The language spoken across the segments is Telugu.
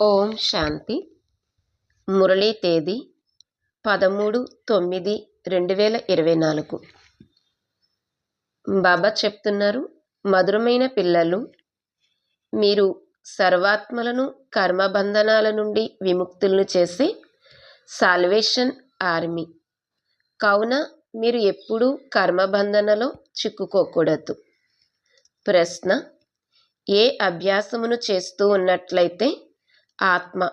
ఓం శాంతి. మురళీ తేదీ పదమూడు తొమ్మిది రెండు వేల ఇరవై నాలుగు. బాబా చెప్తున్నారు మధురమైన పిల్లలు మీరు సర్వాత్మలను కర్మబంధనాల నుండి విముక్తులను చేసే సాల్వేషన్ ఆర్మీ. కావున మీరు ఎప్పుడూ కర్మబంధనలో చిక్కుకోకూడదు. ప్రశ్న ఏ అభ్యాసమును చేస్తూ ఉన్నట్లయితే ఆత్మ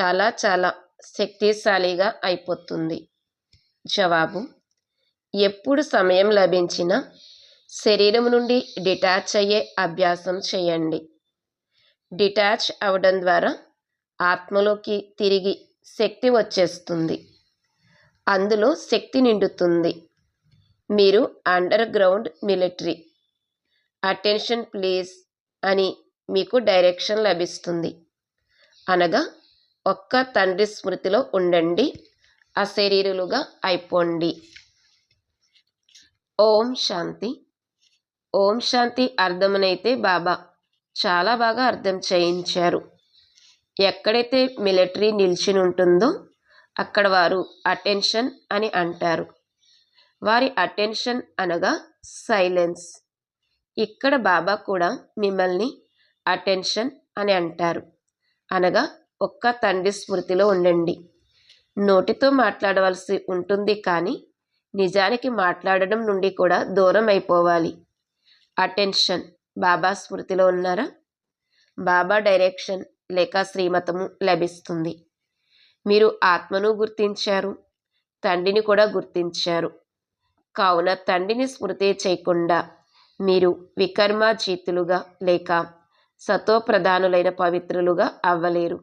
చాలా చాలా శక్తిశాలిగా అయిపోతుంది. జవాబు ఎప్పుడు సమయం లభించినా శరీరం నుండి డిటాచ్ అయ్యే అభ్యాసం చేయండి. డిటాచ్ అవడం ద్వారా ఆత్మలోకి తిరిగి శక్తి వచ్చేస్తుంది. అందులో శక్తి నిండుతుంది. మీరు under ground military attention please అని మీకు డైరెక్షన్ లభిస్తుంది. అనగా ఒక్క తండ్రి స్మృతిలో ఉండండి అశరీరులుగా అయిపోండి. ఓం శాంతి. ఓం శాంతి అర్థమునైతే బాబా చాలా బాగా అర్థం చేయించారు. ఎక్కడైతే మిలిటరీ నిలిచి ఉంటుందో అక్కడ వారు అటెన్షన్ అని అంటారు. వారి అటెన్షన్ అనగా సైలెన్స్. ఇక్కడ బాబా కూడా మిమ్మల్ని అటెన్షన్ అని అంటారు. అనగా ఒక్క తండ్రి స్మృతిలో ఉండండి. నోటితో మాట్లాడవలసి ఉంటుంది కానీ నిజానికి మాట్లాడడం నుండి కూడా దూరం అయిపోవాలి. అటెన్షన్. బాబా స్మృతిలో ఉన్నారా? బాబా డైరెక్షన్ లేక శ్రీమతము లభిస్తుంది. మీరు ఆత్మను గుర్తించారు. తండ్రిని కూడా గుర్తించారు. కావున తండ్రిని స్మృతి చేయకుండా మీరు వికర్మాజీతులుగా లేక సతోప్రధానులైన పవిత్రులుగా అవ్వలేరు.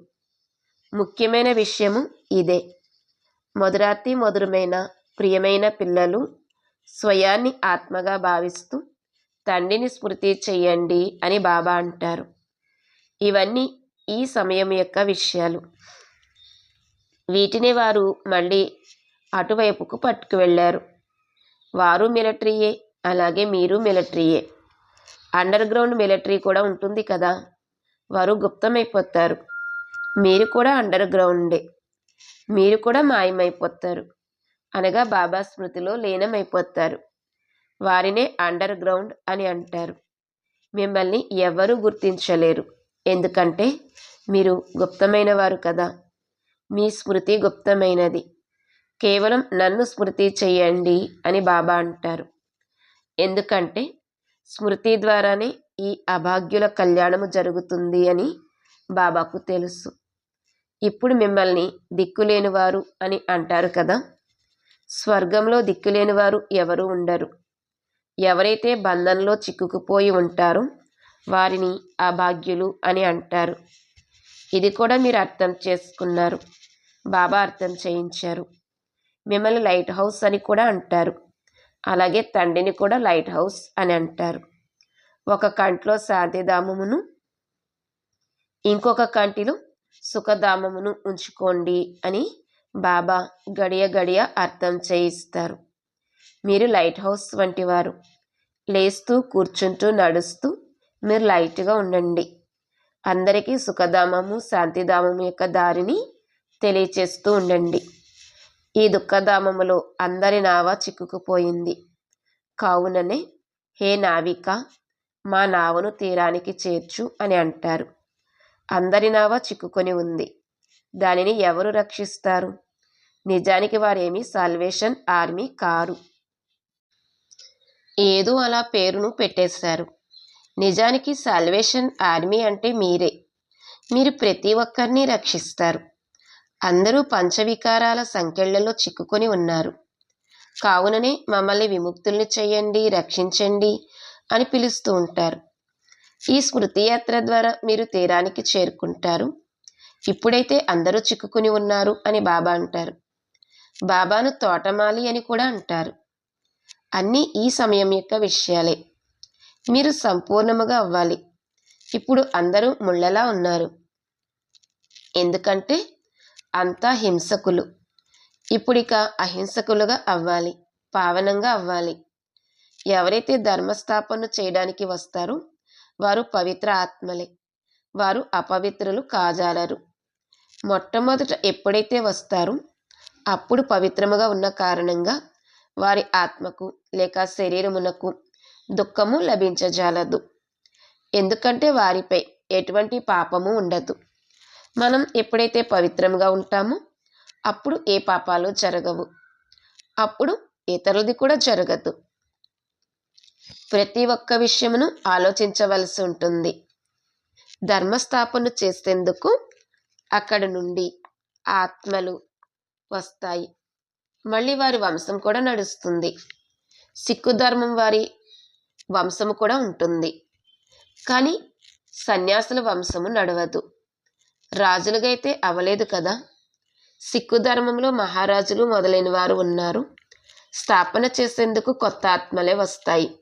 ముఖ్యమైన విషయము ఇదే. మధురాతి మధురమైన ప్రియమైన పిల్లలు స్వయాన్ని ఆత్మగా భావిస్తూ తండ్రిని స్మృతి చెయ్యండి అని బాబా అంటారు. ఇవన్నీ ఈ సమయం యొక్క విషయాలు. వీటిని వారు మళ్ళీ అటువైపుకు పట్టుకు వెళ్ళారు వారు మిలిటరీయే అలాగే మీరు మిలిటరీయే. అండర్ గ్రౌండ్ మిలిటరీ కూడా ఉంటుంది కదా? వారు గుప్తమైపోతారు. మీరు కూడా అండర్ గ్రౌండే మీరు కూడా మాయమైపోతారు. అనగా బాబా స్మృతిలో లీనమైపోతారు. వారినే అండర్ గ్రౌండ్ అని అంటారు. మిమ్మల్ని ఎవరు గుర్తించలేరు. ఎందుకంటే మీరు గుప్తమైన వారు కదా? మీ స్మృతి గుప్తమైనది. కేవలం నన్ను స్మృతి చేయండి అని బాబా అంటారు. ఎందుకంటే స్మృతి ద్వారానే ఈ అభాగ్యుల కళ్యాణము జరుగుతుంది అని బాబాకు తెలుసు. ఇప్పుడు మిమ్మల్ని దిక్కులేనివారు అని అంటారు కదా. స్వర్గంలో దిక్కులేనివారు ఎవరు ఉండరు. ఎవరైతే బంధంలో చిక్కుకుపోయి ఉంటారో వారిని అభాగ్యులు అని అంటారు. ఇది కూడా మీరు అర్థం చేసుకున్నారు. బాబా అర్థం చేయించారు. మిమ్మల్ని లైట్ హౌస్ అని కూడా అంటారు. అలాగే తండ్రిని కూడా లైట్ హౌస్ అని అంటారు. ఒక కంట్లో శాంతిధామమును ఇంకొక కంటిలో సుఖధామమును ఉంచుకోండి అని బాబా గడియ గడియ అర్థం చేయిస్తారు. మీరు లైట్ హౌస్ వంటి వారు లేస్తూ కూర్చుంటూ నడుస్తూ మీరు లైట్గా ఉండండి. అందరికీ సుఖధామము శాంతిధామము యొక్క దారిని తెలియచేస్తూ ఉండండి. ఈ దుఃఖధామములో అందరి నావ చిక్కుకుపోయింది. కావుననే హే నావిక మా నావను తీరానికి చేర్చు అని అంటారు. అందరి నావ చిక్కుకొని ఉంది. దానిని ఎవరు రక్షిస్తారు? నిజానికి వారేమి సాల్వేషన్ ఆర్మీ కారు. ఏదో అలా పేరును పెట్టేశారు. నిజానికి సాల్వేషన్ ఆర్మీ అంటే మీరే. మీరు ప్రతి ఒక్కరిని రక్షిస్తారు. అందరూ పంచవికారాల సంఖ్యలలో చిక్కుకొని ఉన్నారు. కావుననే మమ్మల్ని విముక్తుల్ని చేయండి రక్షించండి అని పిలుస్తూ ఉంటారు. ఈ స్మృతి యాత్ర ద్వారా మీరు తీరానికి చేరుకుంటారు. ఇప్పుడైతే అందరూ చిక్కుకుని ఉన్నారు అని బాబా అంటారు. బాబాను తోటమాలి అని కూడా అంటారు. అన్నీ ఈ సమయం యొక్క విషయాలే. మీరు సంపూర్ణముగా అవ్వాలి. ఇప్పుడు అందరూ ముళ్ళలా ఉన్నారు. ఎందుకంటే అంతా హింసకులు. ఇప్పుడిక అహింసకులుగా అవ్వాలి పావనంగా అవ్వాలి. ఎవరైతే ధర్మస్థాపన చేయడానికి వస్తారో వారు పవిత్ర ఆత్మలే. వారు అపవిత్రులు కాజాలరు. మొట్టమొదట ఎప్పుడైతే వస్తారో అప్పుడు పవిత్రముగా ఉన్న కారణంగా వారి ఆత్మకు లేక శరీరమునకు దుఃఖము లభించజాలదు. ఎందుకంటే వారిపై ఎటువంటి పాపము ఉండదు. మనం ఎప్పుడైతే పవిత్రంగా ఉంటామో అప్పుడు ఏ పాపాలు జరగవు. అప్పుడు ఇతరులది కూడా జరగదు. ప్రతి ఒక్క విషయమును ఆలోచించవలసి ఉంటుంది. ధర్మస్థాపన చేసేందుకు అక్కడ నుండి ఆత్మలు వస్తాయి. మళ్ళీ వారి వంశం కూడా నడుస్తుంది. సిక్కు ధర్మం వారి వంశము కూడా ఉంటుంది. కానీ సన్యాసుల వంశము నడవదు. రాజులుగా అయితే అవలేదు కదా. సిక్కు ధర్మంలో మహారాజులు మొదలైన వారు ఉన్నారు. స్థాపన చేసేందుకు కొత్త ఆత్మలే వస్తాయి.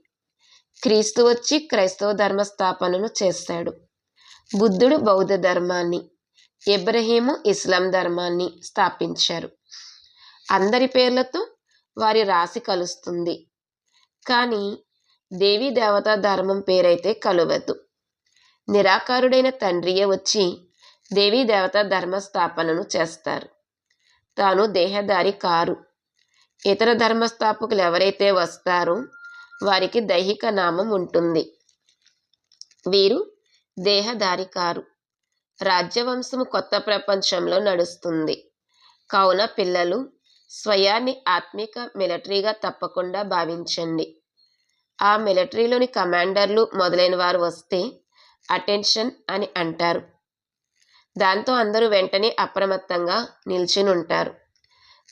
క్రీస్తు వచ్చి క్రైస్తవ ధర్మ స్థాపనను చేస్తాడు. బుద్ధుడు బౌద్ధ ధర్మాన్ని ఇబ్రహీము ఇస్లాం ధర్మాన్ని స్థాపించారు. అందరి పేర్లతో వారి రాశి కలుస్తుంది. కానీ దేవీ దేవతా ధర్మం పేరైతే కలవదు. నిరాకారుడైన తండ్రియే వచ్చి దేవతా ధర్మస్థాపనను చేస్తారు. తాను దేహదారి కారు. ఇతర ధర్మస్థాపకులు ఎవరైతే వస్తారో వారికి దైహిక నామం ఉంటుంది. వీరు దేహదారి కారు. రాజ్యవంశము కొత్త ప్రపంచంలో నడుస్తుంది. కావున పిల్లలు స్వయాన్ని ఆత్మిక మిలిటరీగా తప్పకుండా భావించండి. ఆ మిలిటరీలోని కమాండర్లు మొదలైన వారు వస్తే అటెన్షన్ అని అంటారు. దాంతో అందరూ వెంటనే అప్రమత్తంగా నిల్చునుంటారు.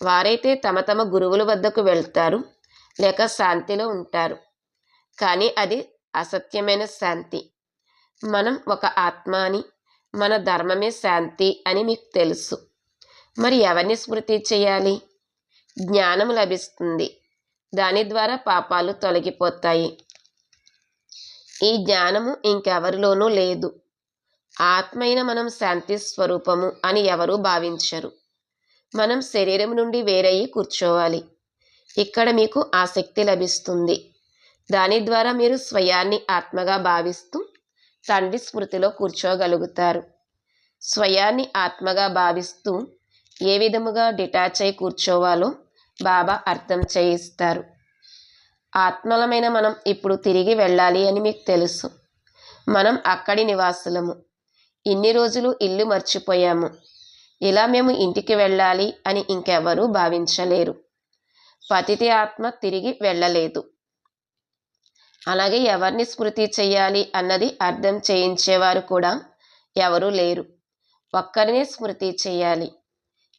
వారైతే తమ తమ గురువుల వద్దకు వెళ్తారు లేక శాంతిలో ఉంటారు. కానీ అది అసత్యమైన శాంతి. మనం ఒక ఆత్మ అని మన ధర్మమే శాంతి అని మీకు తెలుసు. మరి ఎవరిని స్మృతి చేయాలి? జ్ఞానం లభిస్తుంది. దాని ద్వారా పాపాలు తొలగిపోతాయి. ఈ జ్ఞానము ఇంకెవరిలోనూ లేదు. ఆత్మైన మనం శాంతి స్వరూపము అని ఎవరూ భావించరు. మనం శరీరం నుండి వేరయ్యి కూర్చోవాలి. ఇక్కడ మీకు ఆసక్తి లభిస్తుంది. దాని ద్వారా మీరు స్వయాన్ని ఆత్మగా భావిస్తూ తండ్రి స్మృతిలో కూర్చోగలుగుతారు. స్వయాన్ని ఆత్మగా భావిస్తూ ఏ విధముగా డిటాచ్ అయి కూర్చోవాలో బాబా అర్థం చేయిస్తారు. ఆత్మలమైన మనం ఇప్పుడు తిరిగి వెళ్ళాలి అని మీకు తెలుసు. మనం అక్కడి నివాసులము. ఇన్ని రోజులు ఇల్లు మర్చిపోయాము. ఇలా మేము ఇంటికి వెళ్ళాలి అని ఇంకెవరూ భావించలేరు. పతితి ఆత్మ తిరిగి వెళ్ళలేదు. అలాగే ఎవరిని స్మృతి చేయాలి అన్నది అర్థం చేయించేవారు కూడా ఎవరూ లేరు. ఒక్కరినే స్మృతి చేయాలి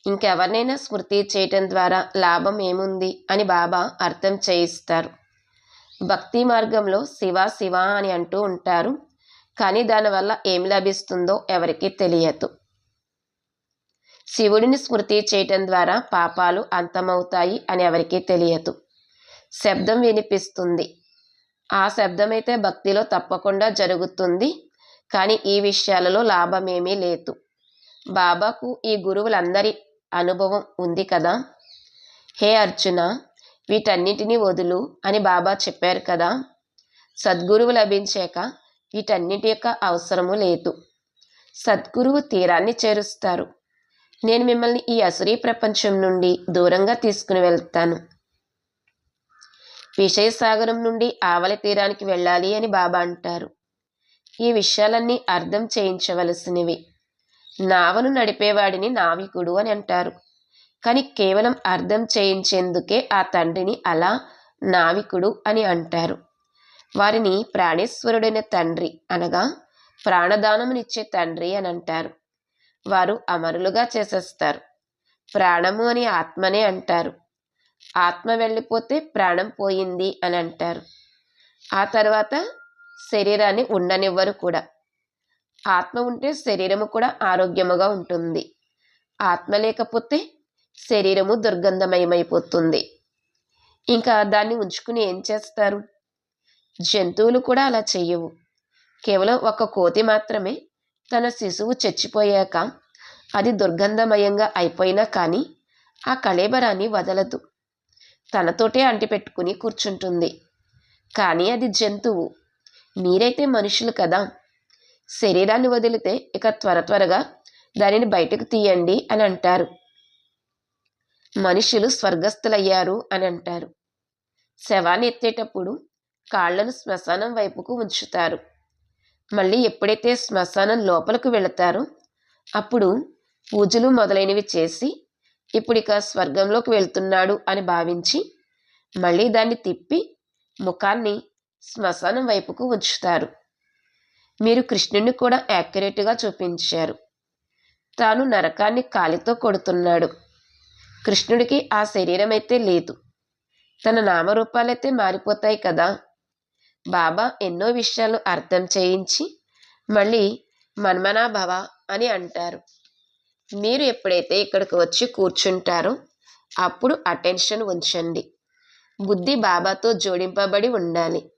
ఇంకెవరినైనా స్మృతి చేయటం ద్వారా లాభం ఏముంది అని బాబా అర్థం చేయిస్తారు. భక్తి మార్గంలో శివ శివ అని అంటూ ఉంటారు. కానీ దానివల్ల ఏమి లభిస్తుందో ఎవరికీ తెలియదు. శివుడిని స్మృతి చేయటం ద్వారా పాపాలు అంతమవుతాయి అని ఎవరికీ తెలియదు. శబ్దం వినిపిస్తుంది. ఆ శబ్దమైతే భక్తిలో తప్పకుండా జరుగుతుంది కానీ ఈ విషయాలలో లాభమేమీ లేదు. బాబాకు ఈ గురువులందరి అనుభవం ఉంది కదా? హే అర్జున వీటన్నిటినీ వదులు అని బాబా చెప్పారు కదా? సద్గురువు లభించాక వీటన్నిటి యొక్క అవసరము లేదు. సద్గురువు తీరాన్ని చేరుస్తారు. నేను మిమ్మల్ని ఈ అసురీ ప్రపంచం నుండి దూరంగా తీసుకుని వెళ్తాను. విషయసాగరం నుండి ఆవలి తీరానికి వెళ్ళాలి అని బాబా అంటారు. ఈ విషయాలన్నీ అర్థం చేయించవలసినవి. నావను నడిపేవాడిని నావికుడు అని అంటారు. కానీ కేవలం అర్థం చేయించేందుకే ఆ తండ్రిని అలా నావికుడు అని అంటారు. వారిని ప్రాణేశ్వరుడైన తండ్రి అనగా ప్రాణదానమునిచ్చే తండ్రి అని అంటారు. వారు అమరులుగా చేసేస్తారు. ప్రాణము అని ఆత్మనే అంటారు. ఆత్మ వెళ్ళిపోతే ప్రాణం పోయింది అని అంటారు. ఆ తర్వాత శరీరాన్ని ఉండనివ్వరు కూడా. ఆత్మ ఉంటే శరీరము కూడా ఆరోగ్యముగా ఉంటుంది. ఆత్మ లేకపోతే శరీరము దుర్గంధమయమైపోతుంది. ఇంకా దాన్ని ఉంచుకుని ఏం చేస్తారు? జంతువులు కూడా అలా చెయ్యవు. కేవలం ఒక కోతి మాత్రమే తన శిశువు చచ్చిపోయాక అది దుర్గంధమయంగా అయిపోయినా కానీ ఆ కళేబరాన్ని వదలదు. తనతోటే అంటిపెట్టుకుని కూర్చుంటుంది. కానీ అది జంతువు. మీరైతే మనుషులు కదా. శరీరాన్ని వదిలితే ఇక త్వర త్వరగా దానిని బయటకు తీయండి అని అంటారు. మనుషులు స్వర్గస్థులయ్యారు అని అంటారు. శవాన్ని ఎత్తేటప్పుడు కాళ్ళను శ్మశానం వైపుకు ఉంచుతారు. మళ్ళీ ఎప్పుడైతే శ్మశానం లోపలికి వెళతారో అప్పుడు పూజలు మొదలైనవి చేసి ఇప్పుడిక స్వర్గంలోకి వెళ్తున్నాడు అని భావించి మళ్ళీ దాన్ని తిప్పి ముఖాన్ని శ్మశానం వైపుకు ఉంచుతారు. మీరు కృష్ణుణ్ణి కూడా యాక్యురేట్గా చూపించారు. తాను నరకాన్ని కాలితో కొడుతున్నాడు. కృష్ణుడికి ఆ శరీరం అయితే లేదు. తన నామరూపాలైతే మారిపోతాయి కదా. బాబా ఎన్నో విషయాలు అర్థం చేయించి మళ్ళీ మన్మనా భవ అని అంటారు. మీరు ఎప్పుడైతే ఇక్కడికి వచ్చి కూర్చుంటారో అప్పుడు అటెన్షన్ ఉంచండి. బుద్ధి బాబాతో జోడింపబడి ఉండాలి.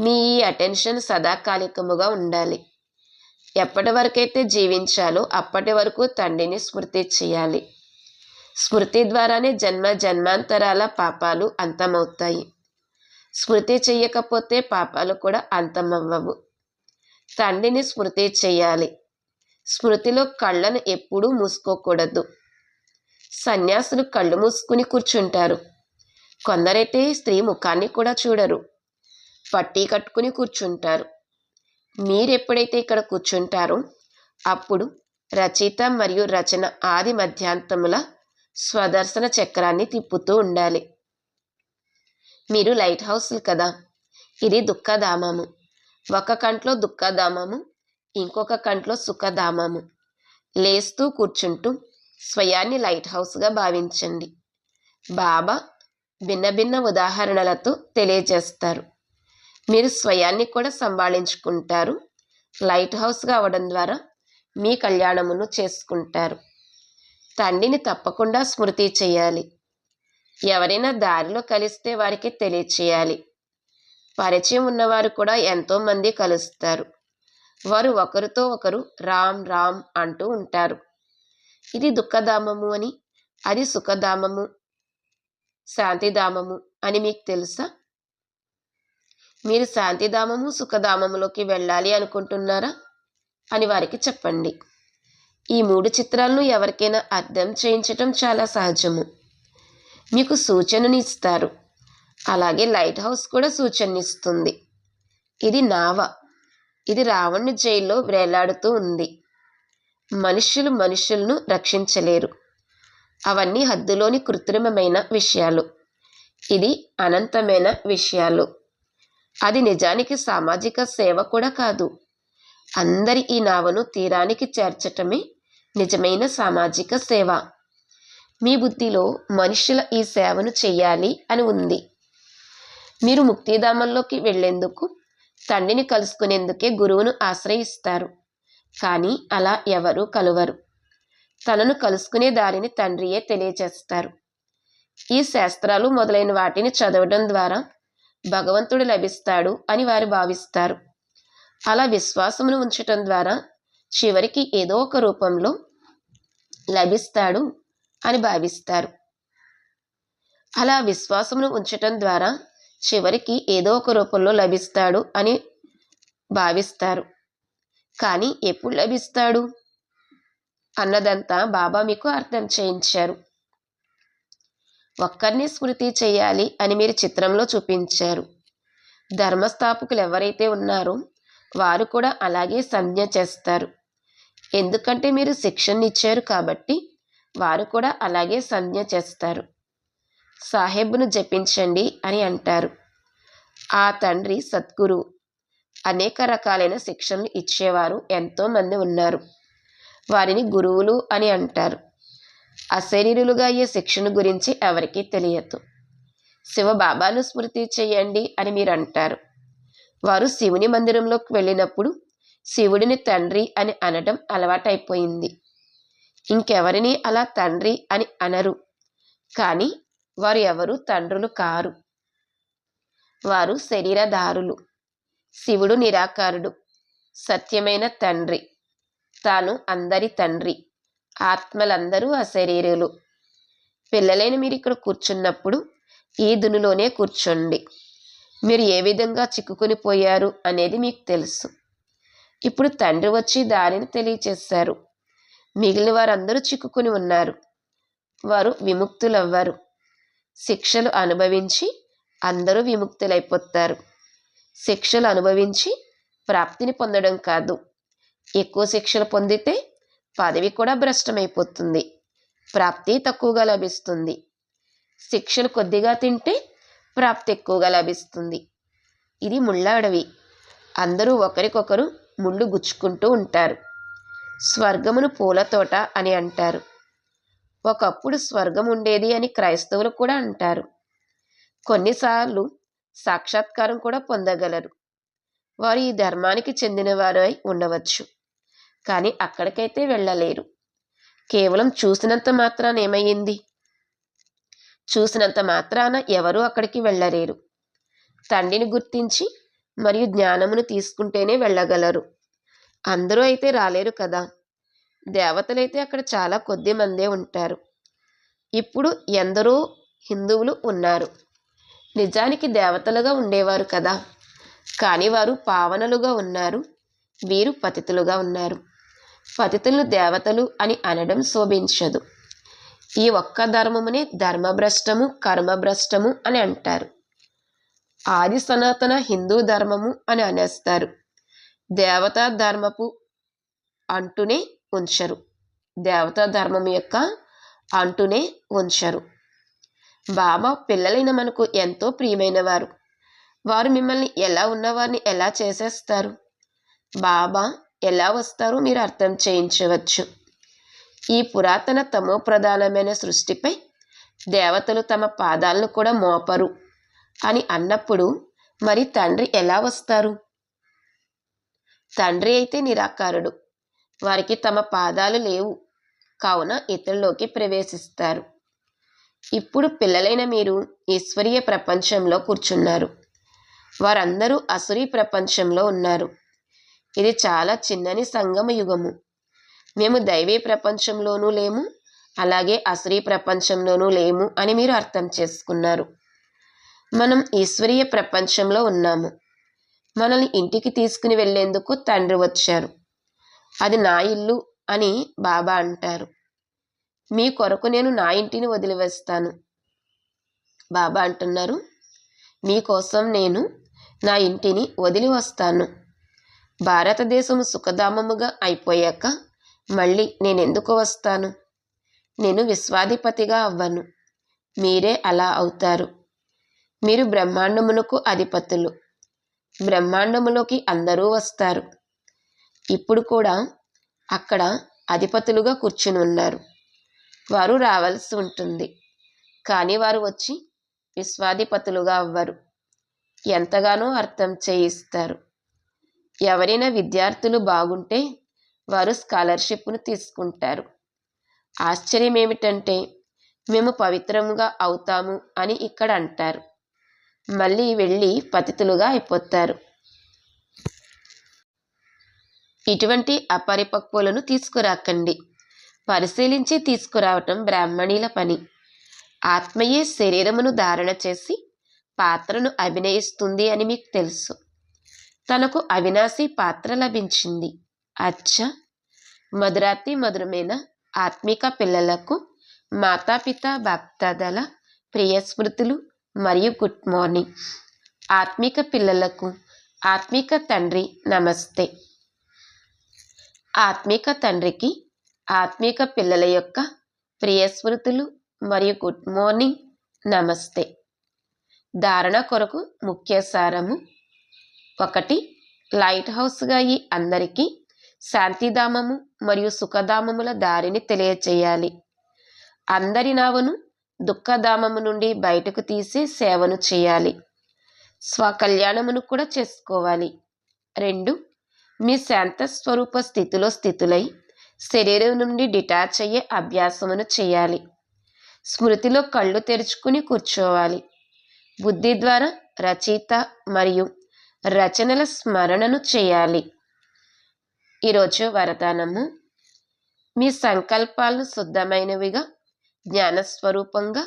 మీ ఈ అటెన్షన్ సదాకాలికముగా ఉండాలి. ఎప్పటి వరకైతే జీవించాలో అప్పటి వరకు తండ్రిని స్మృతి చేయాలి. స్మృతి ద్వారానే జన్మ జన్మాంతరాల పాపాలు అంతమవుతాయి. స్మృతి చెయ్యకపోతే పాపాలు కూడా అంతమవ్వవు. తండ్రిని స్మృతి చేయాలి స్మృతిలో కళ్ళను ఎప్పుడూ మూసుకోకూడదు. సన్యాసులు కళ్ళు మూసుకుని కూర్చుంటారు. కొందరైతే స్త్రీ ముఖాన్ని కూడా చూడరు. పట్టీ కట్టుకుని కూర్చుంటారు. మీరెప్పుడైతే ఇక్కడ కూర్చుంటారో అప్పుడు రచయిత మరియు రచన ఆది మధ్యాంతముల స్వదర్శన చక్రాన్ని తిప్పుతూ ఉండాలి. మీరు లైట్ హౌస్లు కదా. ఇది దుఃఖధామము. ఒక కంట్లో దుఃఖధామము ఇంకొక కంట్లో సుఖధామము. లేస్తూ కూర్చుంటూ స్వయాన్ని లైట్ హౌస్గా భావించండి. బాబా భిన్న భిన్న ఉదాహరణలతో తెలియజేస్తారు. మీరు స్వయాన్ని కూడా సంభాళించుకుంటారు. లైట్ హౌస్గా అవడం ద్వారా మీ కళ్యాణమును చేసుకుంటారు. తండ్రిని తప్పకుండా స్మృతి చేయాలి. ఎవరైనా దారిలో కలిస్తే వారికి తెలియచేయాలి. పరిచయం ఉన్నవారు కూడా ఎంతోమంది కలుస్తారు. వారు ఒకరితో ఒకరు రామ్ రామ్ అంటూ ఉంటారు. ఇది దుఃఖధామము అని అది సుఖధామము శాంతిధామము అని మీకు తెలుసా? మీరు శాంతిధామము సుఖధామములోకి వెళ్ళాలి అనుకుంటున్నారా? అని వారికి చెప్పండి. ఈ మూడు చిత్రాలను ఎవరికైనా అర్థం చేయించటం చాలా సహజము. మీకు సూచనని ఇస్తారు అలాగే లైట్ హౌస్ కూడా సూచననిస్తుంది. ఇది నావ. ఇది రావణ్ణి జైల్లో వేలాడుతూ ఉంది. మనుషులు మనుషులను రక్షించలేరు. అవన్నీ హద్దులోని కృత్రిమమైన విషయాలు. ఇది అనంతమైన విషయాలు. అది నిజానికి సామాజిక సేవ కూడా కాదు. అందరి ఈ నావను తీరానికి చేర్చటమే నిజమైన సామాజిక సేవ. మీ బుద్ధిలో మనుషుల ఈ సేవను చేయాలి అని ఉంది. మీరు ముక్తిధామంలోకి వెళ్ళేందుకు తండ్రిని కలుసుకునేందుకే గురువును ఆశ్రయిస్తారు. కానీ అలా ఎవరు కలవరు. తనను కలుసుకునే దారిని తండ్రియే తెలియచేస్తారు. ఈ శాస్త్రాలు మొదలైన వాటిని చదవడం ద్వారా భగవంతుడు లభిస్తాడు అని వారు భావిస్తారు. అలా విశ్వాసమును ఉంచటం ద్వారా చివరికి ఏదో ఒక రూపంలో లభిస్తాడు అని భావిస్తారు. అలా విశ్వాసమును ఉంచటం ద్వారా చివరికి ఏదో ఒక రూపంలో లభిస్తాడు అని భావిస్తారు. కానీ ఎప్పుడు లభిస్తాడు? అన్నదంతా బాబా మీకు అర్థం చేయించారు. ఒక్కరిని స్మృతి చేయాలి అని మీరు చిత్రంలో చూపించారు. ధర్మస్థాపకులు ఎవరైతే ఉన్నారో వారు కూడా అలాగే సంజ్ఞ చేస్తారు. ఎందుకంటే మీరు శిక్షణ ఇచ్చారు కాబట్టి వారు కూడా అలాగే సంజ్ఞ చేస్తారు. సాహెబ్ను జపించండి అని అంటారు. ఆ తండ్రి సద్గురు. అనేక రకాలైన శిక్షణలు ఇచ్చేవారు ఎంతోమంది ఉన్నారు. వారిని గురువులు అని అంటారు. అశరీరులుగా అయ్యే శిక్షణ గురించి ఎవరికీ తెలియదు. శివ బాబాను స్మృతి చేయండి అని మీరు అంటారు. వారు శివుని మందిరంలోకి వెళ్ళినప్పుడు శివుడిని తండ్రి అని అనడం అలవాటైపోయింది. ఇంకెవరిని అలా తండ్రి అని అనరు. కానీ వారు ఎవరు తండ్రులు కారు. వారు శరీరధారులు. శివుడు నిరాకారుడు. సత్యమైన తండ్రి. తాను అందరి తండ్రి. ఆత్మలందరూ అశరీరులు. పిల్లలైన మీరు ఇక్కడ కూర్చున్నప్పుడు ఈ దునిలోనే కూర్చోండి. మీరు ఏ విధంగా చిక్కుకుని పోయారు అనేది మీకు తెలుసు. ఇప్పుడు తండ్రి వచ్చి దారిని తెలియచేశారు. మిగిలిన వారందరూ చిక్కుకుని ఉన్నారు. వారు విముక్తులవ్వరు. శిక్షలు అనుభవించి అందరూ విముక్తులైపోతారు. శిక్షలు అనుభవించి ప్రాప్తిని పొందడం కాదు. ఎక్కువ శిక్షలు పొందితే పదవి కూడా భ్రష్టమైపోతుంది. ప్రాప్తి తక్కువగా లభిస్తుంది. శిక్షలు కొద్దిగా తింటే ప్రాప్తి ఎక్కువగా లభిస్తుంది. ఇది ముళ్ళ అడవి. అందరూ ఒకరికొకరు ముళ్ళు గుచ్చుకుంటూ ఉంటారు. స్వర్గమును పూల తోట అని అంటారు. ఒకప్పుడు స్వర్గం ఉండేది అని క్రైస్తవులు కూడా అంటారు. కొన్నిసార్లు సాక్షాత్కారం కూడా పొందగలరు. వారు ఈ ధర్మానికి చెందినవారై ఉండవచ్చు కానీ అక్కడికైతే వెళ్ళలేరు. కేవలం చూసినంత మాత్రాన ఏమయ్యింది చూసినంత మాత్రాన ఎవరూ అక్కడికి వెళ్ళలేరు. తండ్రిని గుర్తించి మరియు జ్ఞానమును తీసుకుంటేనే వెళ్ళగలరు. అందరూ అయితే రాలేరు కదా. దేవతలైతే అక్కడ చాలా కొద్ది మందే ఉంటారు. ఇప్పుడు ఎందరో హిందువులు ఉన్నారు. నిజానికి దేవతలుగా ఉండేవారు కదా. కానీ వారు పావనలుగా ఉన్నారు. వీరు పతితులుగా ఉన్నారు. పతితులను దేవతలు అని అనడం శోభించదు. ఈ ఒక్క ధర్మమునే ధర్మభ్రష్టము కర్మభ్రష్టము అని అంటారు. ఆది సనాతన హిందూ ధర్మము అని అనేస్తారు. దేవతా ధర్మపు అంటూనే ఉంచరు. దేవతా ధర్మం యొక్క అంటూనే ఉంచరు. బాబా పిల్లలైన మనకు ఎంతో ప్రియమైన వారు వారు మిమ్మల్ని ఎలా ఉన్నవారిని ఎలా చేసేస్తారు? బాబా ఎలా వస్తారో మీరు అర్థం చేయించవచ్చు. ఈ పురాతన తమో ప్రధానమైన సృష్టిపై దేవతలు తమ పాదాలను కూడా మోపరు. అని అన్నప్పుడు మరి తండ్రి ఎలా వస్తారు? తండ్రి అయితే నిరాకారుడు. వారికి తమ పాదాలు లేవు. కావున ఇతరులోకి ప్రవేశిస్తారు. ఇప్పుడు పిల్లలైన మీరు ఈశ్వరీయ ప్రపంచంలో కూర్చున్నారు. వారందరూ అసురీ ప్రపంచంలో ఉన్నారు. ఇది చాలా చిన్నని సంగమ యుగము. మేము దైవీ ప్రపంచంలోనూ లేము అలాగే అసురీ ప్రపంచంలోనూ లేము అని మీరు అర్థం చేసుకున్నారు. మనం ఈశ్వరీయ ప్రపంచంలో ఉన్నాము. మనల్ని ఇంటికి తీసుకుని వెళ్ళేందుకు తండ్రి వచ్చారు. అది నా ఇల్లు అని బాబా అంటారు. మీ కొరకు నేను నా ఇంటిని వదిలివేస్తాను. బాబా అంటున్నారు. మీకోసం నేను నా ఇంటిని వదిలి వస్తాను. భారతదేశం సుఖధామముగా అయిపోయాక మళ్ళీ నేను ఎందుకు వస్తాను? నేను విశ్వాధిపతిగా అవ్వను. మీరే అలా అవుతారు. మీరు బ్రహ్మాండమునకు అధిపతులు. బ్రహ్మాండములోకి అందరూ వస్తారు. ఇప్పుడు కూడా అక్కడ అధిపతులుగా కూర్చుని ఉన్నారు. వారు రావాల్సి ఉంటుంది. కానీ వారు వచ్చి విశ్వాధిపతులుగా అవ్వరు. ఎంతగానో అర్థం చేయిస్తారు. ఎవరైనా విద్యార్థులు బాగుంటే వారు స్కాలర్షిప్ను తీసుకుంటారు. ఆశ్చర్యం ఏమిటంటే మేము పవిత్రంగా అవుతాము అని ఇక్కడ అంటారు. మళ్ళీ వెళ్ళి పతితులుగా అయిపోతారు. ఇటువంటి అపరిపక్వలను తీసుకురాకండి. పరిశీలించి తీసుకురావటం బ్రాహ్మణీల పని. ఆత్మయే శరీరమును ధారణ చేసి పాత్రను అభినయిస్తుంది అని మీకు తెలుసు. తనకు అవినాశి పాత్ర లభించింది. అచ్చ! మధురాతి మధురమైన ఆత్మిక పిల్లలకు మాతాపిత భక్తదల ప్రియ స్మృతులు మరియు గుడ్ మార్నింగ్. ఆత్మిక పిల్లలకు ఆత్మిక తండ్రి నమస్తే. ఆత్మిక తండ్రికి ఆత్మిక పిల్లల యొక్క ప్రియ స్మృతులు మరియు గుడ్ మార్నింగ్ నమస్తే. ధారణ కొరకు ముఖ్య సారము. ఒకటి లైట్ హౌస్గా ఈ అందరికీ శాంతిధామము మరియు సుఖధామముల దారిని తెలియచేయాలి. అందరి నావను దుఃఖధామము నుండి బయటకు తీసి సేవను చేయాలి. స్వకల్యాణమును కూడా చేసుకోవాలి. రెండు మీ శాంత స్వరూప స్థితిలో స్థితులై శరీరం నుండి డిటాచ్ అయ్యే అభ్యాసమును చేయాలి. స్మృతిలో కళ్ళు తెరుచుకుని కూర్చోవాలి. బుద్ధి ద్వారా రచయిత మరియు రచనల స్మరణను చేయాలి. ఈరోజు వరదానము. మీ సంకల్పాలను శుద్ధమైనవిగా జ్ఞానస్వరూపంగా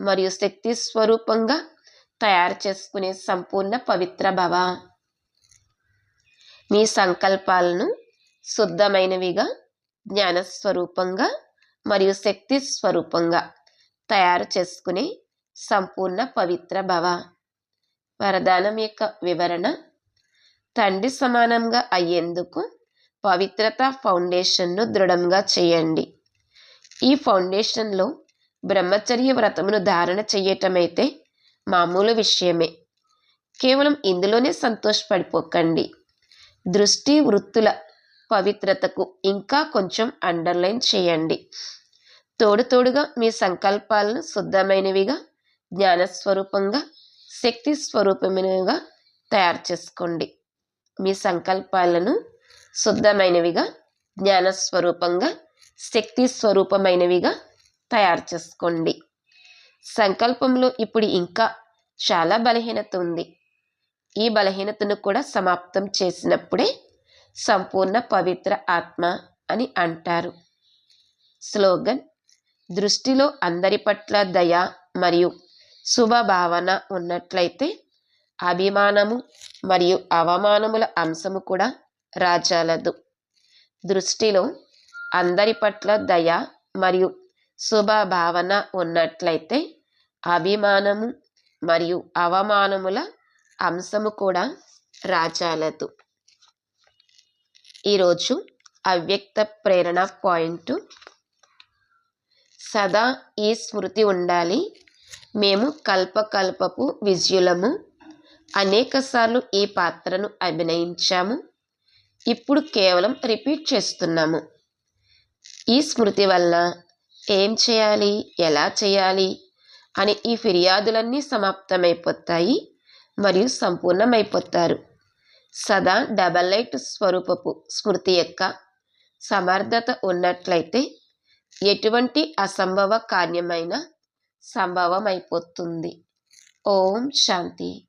మరియు శక్తి స్వరూపంగా తయారు చేసుకునే సంపూర్ణ పవిత్ర భవ. మీ సంకల్పాలను శుద్ధమైనవిగా జ్ఞాన స్వరూపంగా మరియు శక్తి స్వరూపంగా తయారు చేసుకునే సంపూర్ణ పవిత్ర భవ. వరదానం యొక్క వివరణ తండ్రి సమానంగా అయ్యేందుకు పవిత్రత ఫౌండేషన్ను దృఢంగా చేయండి. ఈ ఫౌండేషన్లో బ్రహ్మచర్య వ్రతమును ధారణ చేయటమైతే మామూలు విషయమే. కేవలం ఇందులోనే సంతోషపడిపోకండి. దృష్టి వృత్తుల పవిత్రతకు ఇంకా కొంచెం అండర్లైన్ చేయండి. తోడు తోడుగా మీ సంకల్పాలను శుద్ధమైనవిగా జ్ఞానస్వరూపంగా శక్తి స్వరూపమైనవిగా తయారు చేసుకోండి. మీ సంకల్పాలను శుద్ధమైనవిగా జ్ఞానస్వరూపంగా శక్తి స్వరూపమైనవిగా తయారు చేసుకోండి. సంకల్పంలో ఇప్పుడు ఇంకా చాలా బలహీనత ఉంది. ఈ బలహీనతను కూడా సమాప్తం చేసినప్పుడే సంపూర్ణ పవిత్ర ఆత్మ అని అంటారు. స్లోగన్ దృష్టిలో అందరి పట్ల దయ మరియు శుభభావన ఉన్నట్లయితే అభిమానము మరియు అవమానముల అంశము కూడా రాజాలదు. దృష్టిలో అందరి పట్ల దయ మరియు శుభభావన ఉన్నట్లయితే అభిమానము మరియు అవమానముల అంశము కూడా రాచాలదు. ఈరోజు అవ్యక్త ప్రేరణ పాయింట్ సదా ఈ స్మృతి ఉండాలి. మేము కల్పకల్పపు విజయులము. అనేకసార్లు ఈ పాత్రను అభినయించాము. ఇప్పుడు కేవలం రిపీట్ చేస్తున్నాము. ఈ స్మృతి వల్ల ఏం చేయాలి? ఎలా చేయాలి? అని ఈ ఫిర్యాదులన్నీ సమాప్తమైపోతాయి మరియు సంపూర్ణమైపోతారు. సదా డబల్ లైట్ స్వరూపపు స్మృతి యొక్క సమర్థత ఉన్నట్లయితే ఎటువంటి అసంభవ కార్యమైన సంభవమైపోతుంది. ఓం శాంతి.